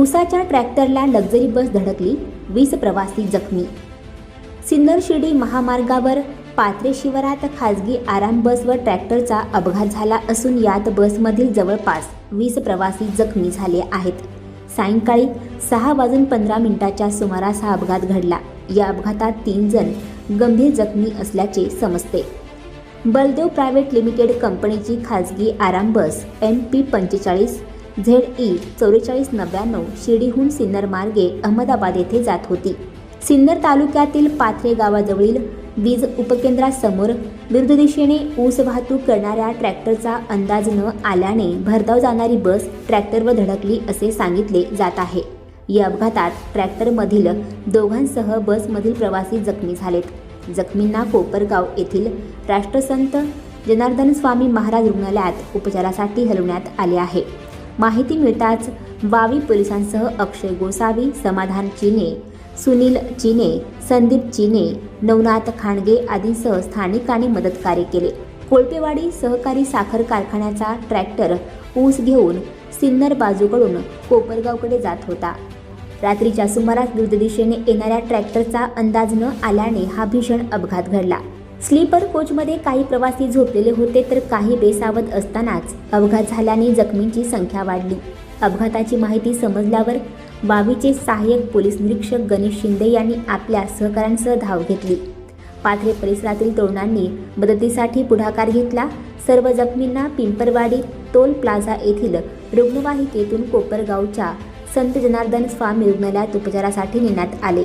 उसाच्या ट्रॅक्टरला लक्झरी बस धडकली वीस प्रवासी जखमी. सिन्नर शिर्डी महामार्गावर पात्रे शिवारात खाजगी आराम बस व ट्रॅक्टरचा अपघात झाला असून यात बसमधील जवळपास वीस प्रवासी जखमी झाले आहेत. सायंकाळी सहा वाजून पंधरा मिनिटाच्या सुमारास हा अपघात घडला. या अपघातात तीन जण गंभीर जखमी असल्याचे समजते. बलदेव प्रायव्हेट लिमिटेड कंपनीची खाजगी आराम बस एम पी पंचेचाळीस झेड ई चौवेचाळीस नव्याण्णव शिर्डीहून सिन्नर मार्गे अहमदाबाद येथे जात होती. सिन्नर तालुक्यातील पाथरे गावाजवळील वीज उपकेंद्रासमोर विरुद्ध दिशेने ऊस वाहतूक करणाऱ्या ट्रॅक्टरचा अंदाज न आल्याने भरधाव जाणारी बस ट्रॅक्टरवर धडकली असे सांगितले जात आहे. या अपघातात ट्रॅक्टरमधील दोघांसह बसमधील प्रवासी जखमी झालेत. जखमींना कोपरगाव येथील राष्ट्रसंत जनार्दन स्वामी महाराज रुग्णालयात उपचारासाठी हलवण्यात आले आहे. माहिती मिळताच बावी पोलिसांसह अक्षय गोसावी समाधान चिने सुनील चिने संदीप चिने नवनाथ खांडगे आदींसह स्थानिकांनी मदतकार्य केले. कोळपेवाडी सहकारी साखर कारखान्याचा ट्रॅक्टर ऊस घेऊन सिन्नर बाजूकडून कोपरगावकडे जात होता. रात्रीच्या सुमारास विरुद्ध दिशेने येणाऱ्या ट्रॅक्टरचा अंदाज न आल्याने हा भीषण अपघात घडला. स्लीपर कोचमध्ये काही प्रवासी झोपलेले होते तर काही बेसावत असतानाच अपघात झाल्याने जखमींची संख्या वाढली. अपघाताची माहिती समजल्यावर वावीचे सहाय्यक पोलीस निरीक्षक गणेश शिंदे यांनी आपल्या सहकाऱ्यांसह धाव घेतली. पाथरे परिसरातील तरुणांनी मदतीसाठी पुढाकार घेतला. सर्व जखमींना पिंपरवाडी टोल प्लाझा येथील रुग्णवाहिकेतून कोपरगावच्या संत जनार्दन स्वामी रुग्णालयात उपचारासाठी नेण्यात आले.